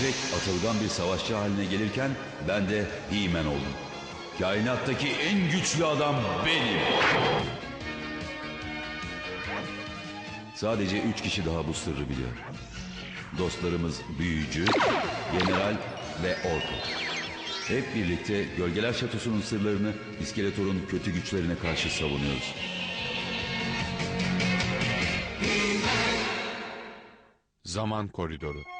Titrek atılgan bir savaşçı haline gelirken ben de He-Man oldum. Kainattaki en güçlü adam benim. Sadece üç kişi daha bu sırrı biliyor. Dostlarımız Büyücü, General ve Orko. Hep birlikte Gölgeler Şatosu'nun sırlarını İskeletor'un kötü güçlerine karşı savunuyoruz. Zaman koridoru.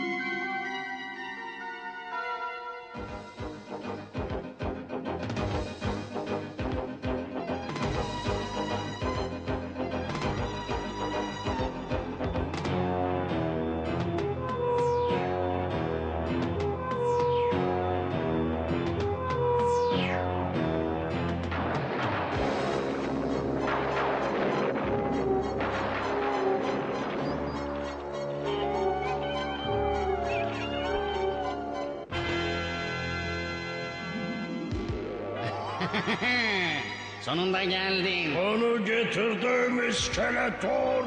Sonunda geldin. Onu getirdim iskeletor.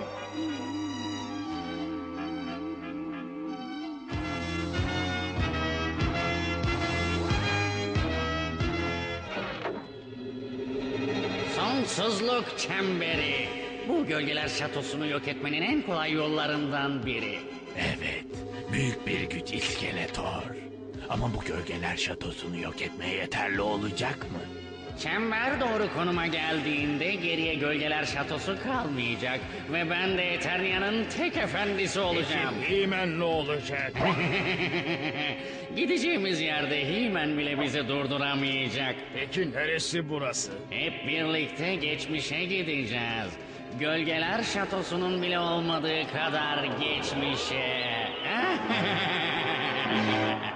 Sonsuzluk çemberi. Bu gölgeler şatosunu yok etmenin en kolay yollarından biri. Evet, büyük bir güç iskeletor. Ama bu gölgeler şatosunu yok etmeye yeterli olacak mı? Çember doğru konuma geldiğinde geriye gölgeler şatosu kalmayacak. Ve ben de Eternia'nın tek efendisi olacağım. Hemen ne olacak? Gideceğimiz yerde He-Man bile bizi durduramayacak. Peki neresi burası? Hep birlikte geçmişe gideceğiz. Gölgeler şatosunun bile olmadığı kadar geçmişe.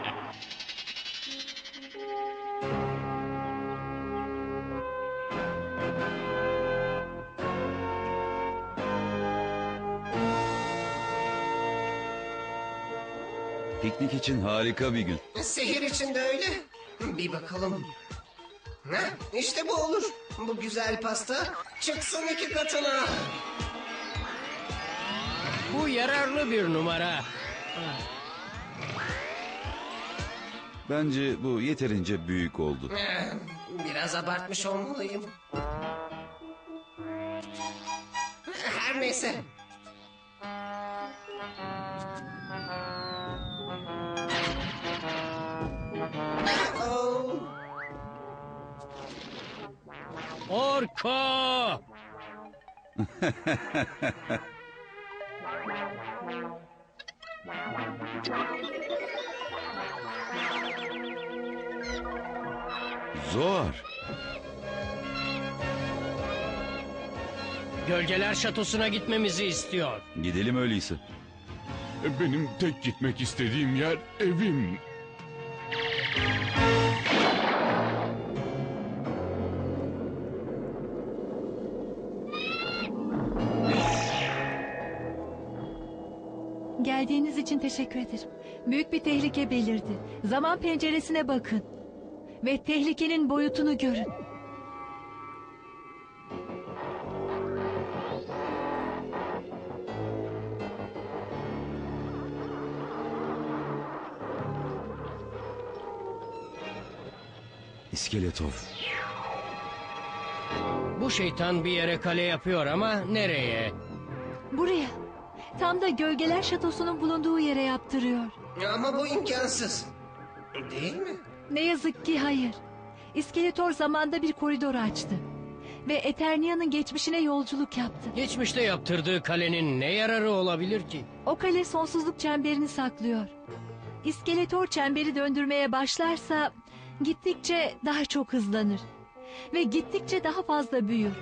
Piknik için harika bir gün. Sehir için de öyle. Bir bakalım. Ha, işte bu olur. Bu güzel pasta çıksın iki katına. Bu yararlı bir numara. Bence bu yeterince büyük oldu. Biraz abartmış olmalıyım. Her neyse. Orko! Zor. Gölgeler şatosuna gitmemizi istiyor. Gidelim öyleyse. Benim tek gitmek istediğim yer evim. Geldiğiniz için teşekkür ederim. Büyük bir tehlike belirdi. Zaman penceresine bakın. Ve tehlikenin boyutunu görün. İskeletor. Bu şeytan bir yere kale yapıyor ama nereye? Buraya. Tam da gölgeler şatosunun bulunduğu yere yaptırıyor. ama bu imkansız. Değil mi? Ne yazık ki hayır. İskeletor zamanda bir koridor açtı. Ve Eternia'nın geçmişine yolculuk yaptı. Geçmişte yaptırdığı kalenin ne yararı olabilir ki? O kale sonsuzluk çemberini saklıyor. İskeletor çemberi döndürmeye başlarsa gittikçe daha çok hızlanır. Ve gittikçe daha fazla büyür.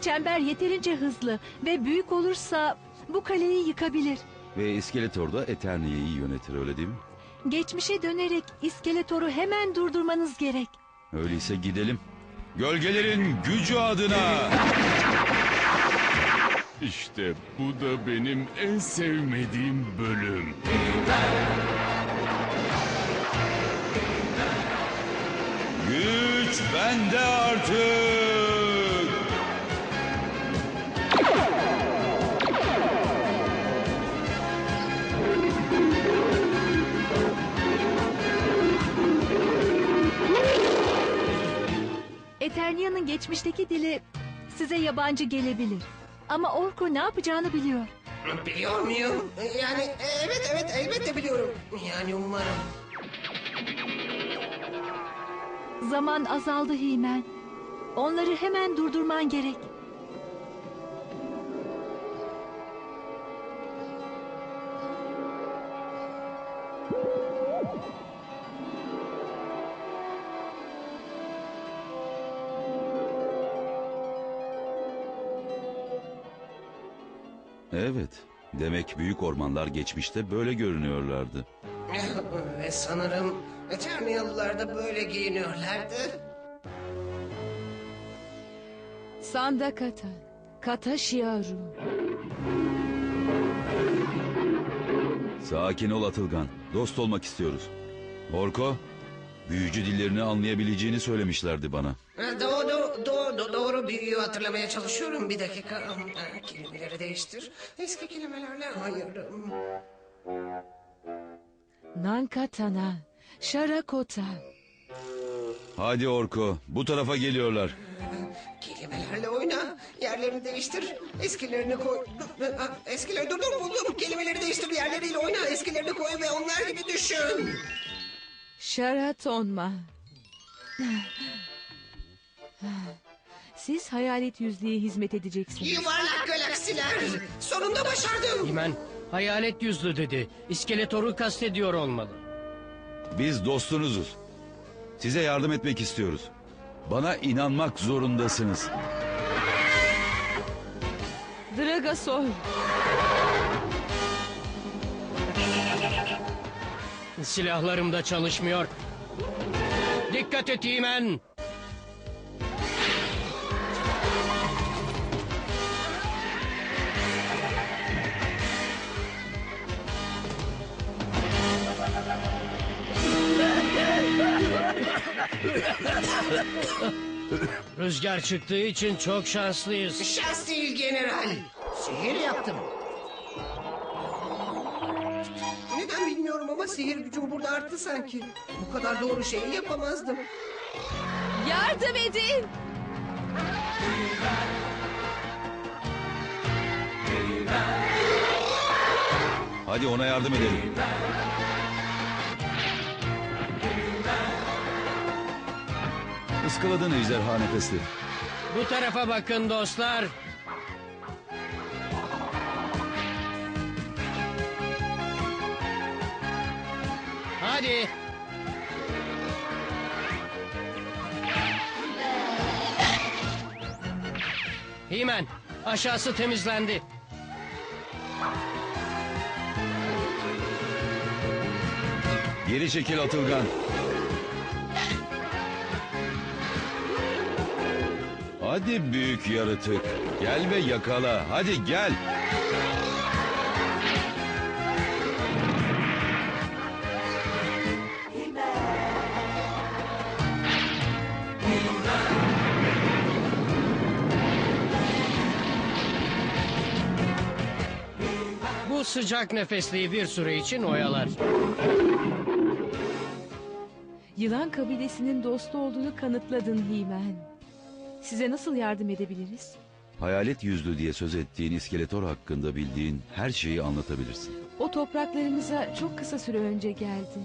Çember yeterince hızlı ve büyük olursa bu kaleyi yıkabilir. Ve İskeletor da Eternia'yı yönetir öyle değil mi? Geçmişe dönerek iskeletoru hemen durdurmanız gerek. Öyleyse gidelim. Gölgelerin gücü adına. İşte bu da benim en sevmediğim bölüm. Güç bende artık. Eternia'nın geçmişteki dili size yabancı gelebilir. Ama Orko ne yapacağını biliyor. Biliyor muyum? Yani evet evet elbette biliyorum. Yani umarım. Zaman azaldı Himen. Onları hemen durdurman gerek. Evet. Demek büyük ormanlar geçmişte böyle görünüyorlardı. Ve sanırım Eterniyalılar da böyle giyiniyorlardı. Sandakata, Kata Shiaru. Sakin ol Atılgan. Dost olmak istiyoruz. Orko, büyücü dillerini anlayabileceğini söylemişlerdi bana. Ha, Doğru, doğru, doğru, doğru büyüyü hatırlamaya çalışıyorum. Bir dakika. Ha, Kelimeleri değiştir. Eski kelimelerle hayırım. Nankatana, Sharakota. Hadi Orko, bu tarafa geliyorlar. Kelimelerle oyna. Yerlerini değiştir. Eskilerini koy. Eskileri dur dur buldum. Kelimeleri değiştir. Yerleriyle oyna. Eskilerini koy ve onlar gibi düşün. Şaratonma. Siz hayalet yüzlüğe hizmet edeceksiniz. Yuvarlak galaksiler. Sonunda başardım. Himen hayalet yüzlü dedi. İskeletoru kastediyor olmalı. Biz dostunuzuz. Size yardım etmek istiyoruz. Bana inanmak zorundasınız. Dragasol. Silahlarım da çalışmıyor. Dikkat et Himen. Rüzgar çıktığı için çok şanslıyız. Şans değil general. Sihir yaptım. Neden bilmiyorum ama sihir gücüm burada arttı sanki. Bu kadar doğru şeyi yapamazdım. Yardım edin. Hadi ona yardım edelim. Iskaladın ejderha nefesleri. Bu tarafa bakın dostlar. Hadi. Himen, aşağısı temizlendi. Geri çekil Atılgan. Hadi büyük yaratık. Gel ve yakala. Hadi gel. Bu sıcak nefesliği bir süre için oyalar. Yılan kabilesinin dostu olduğunu kanıtladın Himen. Size nasıl yardım edebiliriz? Hayalet yüzlü diye söz ettiğin iskeletor hakkında bildiğin her şeyi anlatabilirsin. O topraklarımıza çok kısa süre önce geldi.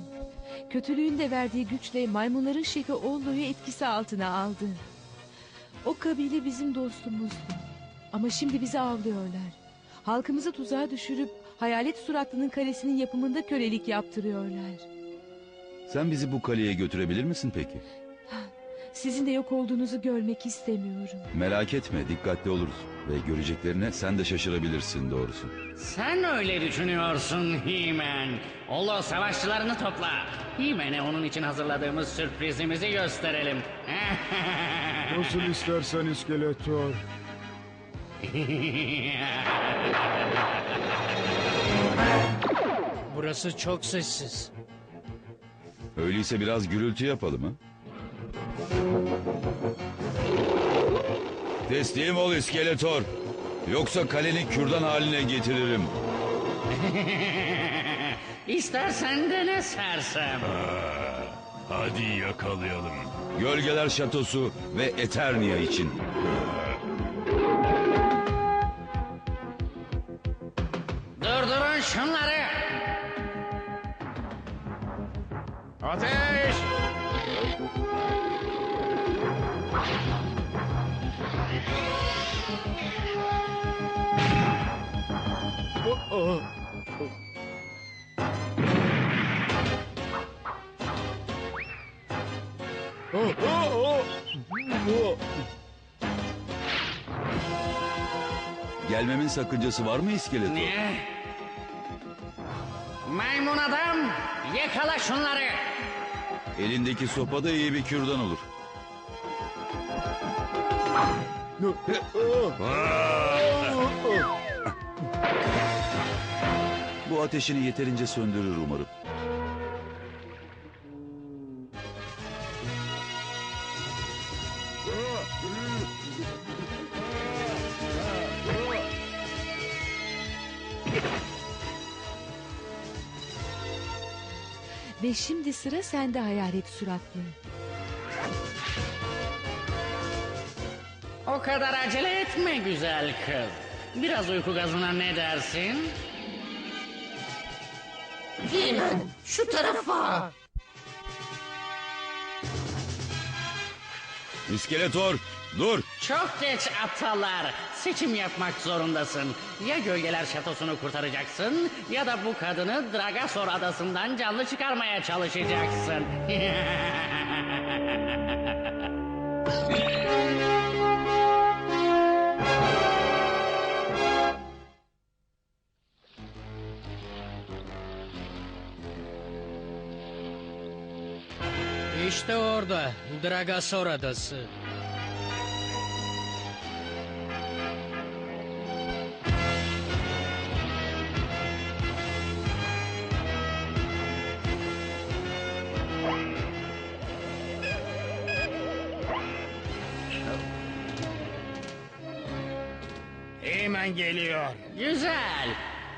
Kötülüğün de verdiği güçle maymunların şefi Ollo'yu etkisi altına aldı. O kabile bizim dostumuzdu. Ama şimdi bizi avlıyorlar. Halkımızı tuzağa düşürüp hayalet suratlının kalesinin yapımında kölelik yaptırıyorlar. Sen bizi bu kaleye götürebilir misin peki? Sizin de yok olduğunuzu görmek istemiyorum. Merak etme dikkatli oluruz. Ve göreceklerine sen de şaşırabilirsin doğrusu. Sen öyle düşünüyorsun He-Man. Olo savaşçılarını topla. He-Man'e onun için hazırladığımız sürprizimizi gösterelim. Nasıl istersen iskeletor. Burası çok sessiz. Öyleyse biraz gürültü yapalım ha? Teslim ol iskeletor. Yoksa kaleni kürdan haline getiririm. İstersen dene sersem. Hadi yakalayalım. Gölgeler Şatosu ve Eternia için. Gelmemin sakıncası var mı iskeletor? Ne? Maymun adam, yakala şunları. Elindeki sopa da iyi bir kürdan olur. Bu ateşini yeterince söndürür umarım. Ve şimdi sıra sende hayalet suratlı. O kadar acele etme güzel kız. Biraz uyku gazına ne dersin? Hemen şu tarafa. İskeletor dur. Çok geç aptallar. Seçim yapmak zorundasın. Ya gölgeler şatosunu kurtaracaksın ya da bu kadını Dragasor adasından canlı çıkarmaya çalışacaksın. İşte orada Dragasor Adası.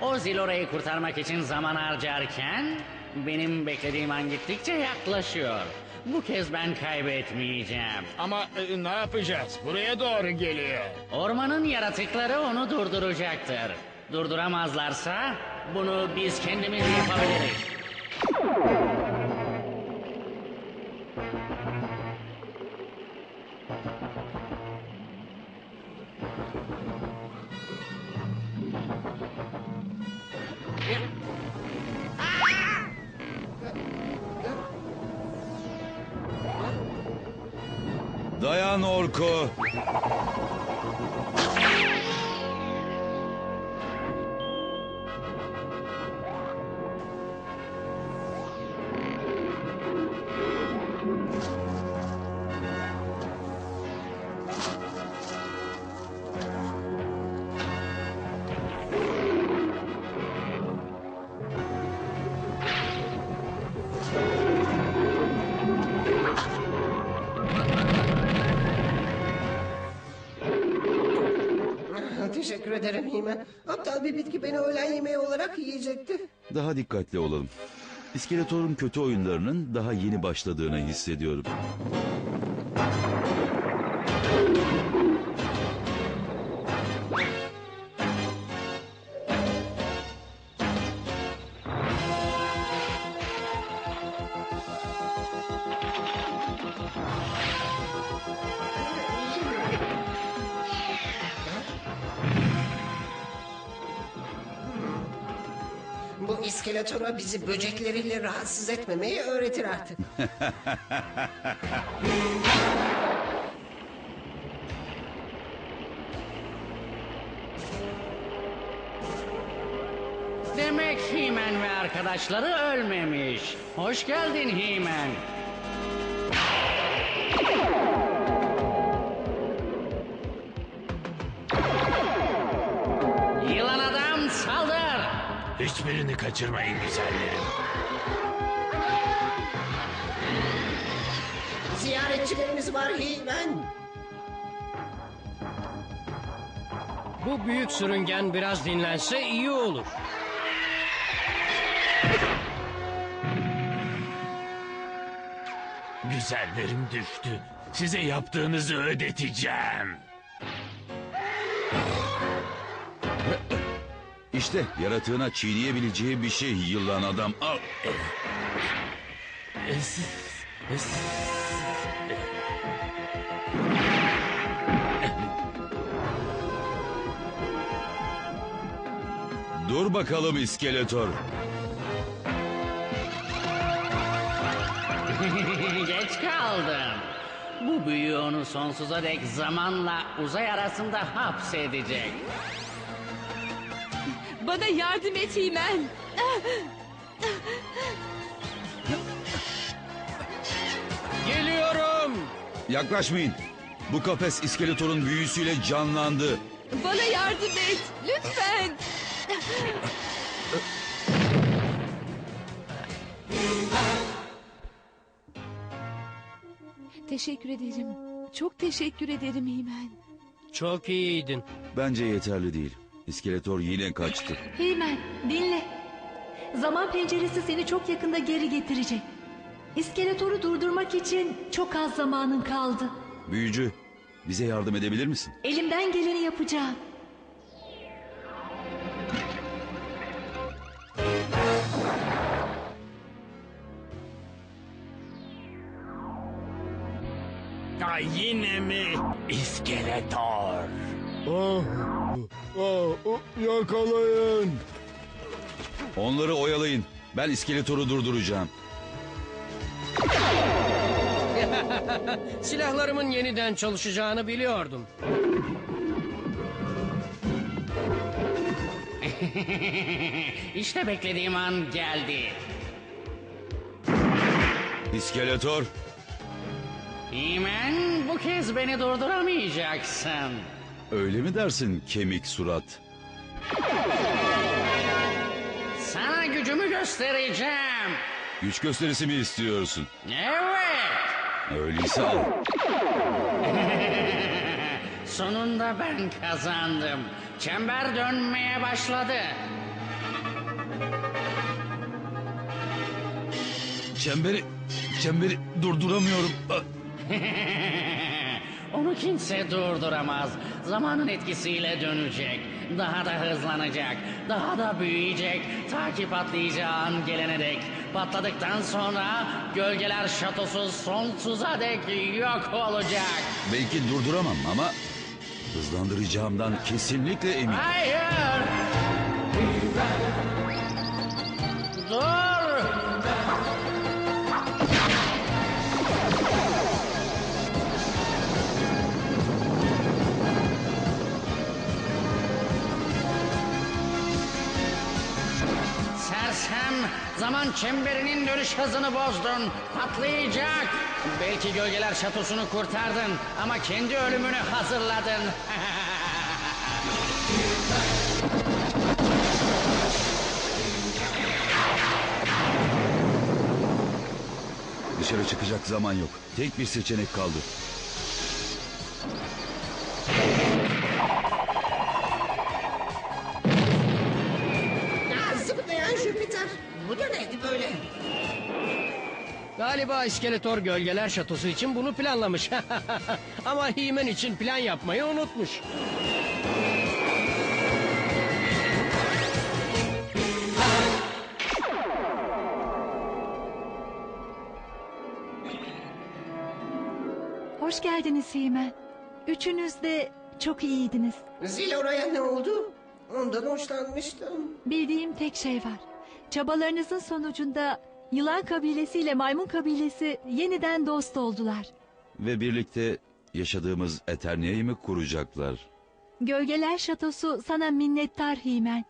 O Zilora'yı kurtarmak için zaman harcarken benim beklediğim an gittikçe yaklaşıyor. Bu kez ben kaybetmeyeceğim. Ama e, ne yapacağız? Buraya doğru geliyor. Ormanın yaratıkları onu durduracaktır. Durduramazlarsa bunu biz kendimiz yapabiliriz. Ederim Hemen. Aptal bir bitki beni öğlen yemeği olarak yiyecekti. Daha dikkatli olalım. İskeletor'un kötü oyunlarının daha yeni başladığını hissediyorum. İskeletora bizi böcekleriyle rahatsız etmemeyi öğretir artık. Demek He-Man ve arkadaşları ölmemiş. Hoş geldin He-Man. Hiçbirini kaçırmayın güzellerim. Ziyaretçilerimiz var Heymen. Bu büyük sürüngen biraz dinlense iyi olur. Güzellerim düştü. Size yaptığınızı ödeteceğim. İşte yaratığına çiğneyebileceği bir şey yılan adam. Al. Dur bakalım iskeletor. Geç kaldım. Bu büyü onu sonsuza dek zamanla uzay arasında hapsedecek. Bana yardım et Himen. Geliyorum. Yaklaşmayın. Bu kafes iskeletorun büyüsüyle canlandı. Bana yardım et. Lütfen. Teşekkür ederim. Çok teşekkür ederim Himen. Çok iyiydin. Bence yeterli değil. İskeletor yine kaçtı. Heymen dinle. Zaman penceresi seni çok yakında geri getirecek. İskeletoru durdurmak için çok az zamanın kaldı. Büyücü, bize yardım edebilir misin? Elimden geleni yapacağım. Ay yine mi? İskeletor. Ah, yakalayın. Onları oyalayın. Ben iskeletoru durduracağım. Silahlarımın yeniden çalışacağını biliyordum. işte beklediğim an geldi. İskeletor, He-Man bu kez beni durduramayacaksın. Öyle mi dersin kemik surat? Sana gücümü göstereceğim. Güç gösterisi mi istiyorsun? Evet. Öyleyse al. Sonunda ben kazandım. Çember dönmeye başladı. Çemberi, çemberi durduramıyorum. Ah, Onu kimse durduramaz. Zamanın etkisiyle dönecek. Daha da hızlanacak. Daha da büyüyecek. Ta ki patlayacağı an gelene dek. Patladıktan sonra gölgeler şatosu sonsuza dek yok olacak. Belki durduramam ama hızlandıracağımdan kesinlikle eminim. Hayır! Dur! Sersem zaman çemberinin dönüş hızını bozdun. Patlayacak. Belki gölgeler şatosunu kurtardın ama kendi ölümünü hazırladın. Dışarı çıkacak zaman yok. Tek bir seçenek kaldı. Galiba İskeletor Gölgeler Şatosu için bunu planlamış. Ama He-Man için plan yapmayı unutmuş. Hoş geldiniz Heymen. Üçünüz de çok iyiydiniz. Zil oraya ne oldu? Ondan hoşlanmıştım. Bildiğim tek şey var. Çabalarınızın sonucunda yılan kabilesiyle maymun kabilesi yeniden dost oldular. Ve birlikte yaşadığımız Eternia'yı mı kuracaklar? Gölgeler Şatosu sana minnettar Himen.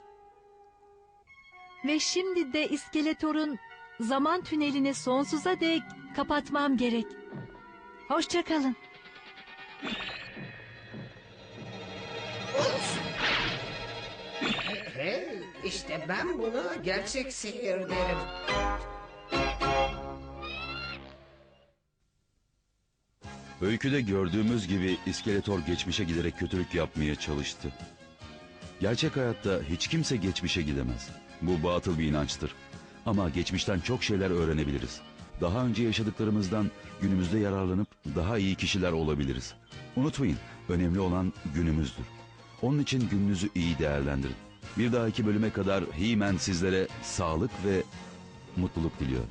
Ve şimdi de İskeletor'un zaman tünelini sonsuza dek kapatmam gerek. Hoşçakalın. Hey, işte ben buna gerçek sihir derim. Öyküde gördüğümüz gibi İskeletor geçmişe giderek kötülük yapmaya çalıştı. Gerçek hayatta hiç kimse geçmişe gidemez. Bu batıl bir inançtır. Ama geçmişten çok şeyler öğrenebiliriz. Daha önce yaşadıklarımızdan günümüzde yararlanıp daha iyi kişiler olabiliriz. Unutmayın, önemli olan günümüzdür. Onun için gününüzü iyi değerlendirin. Bir dahaki bölüme kadar He-Man sizlere sağlık ve mutluluk diliyor.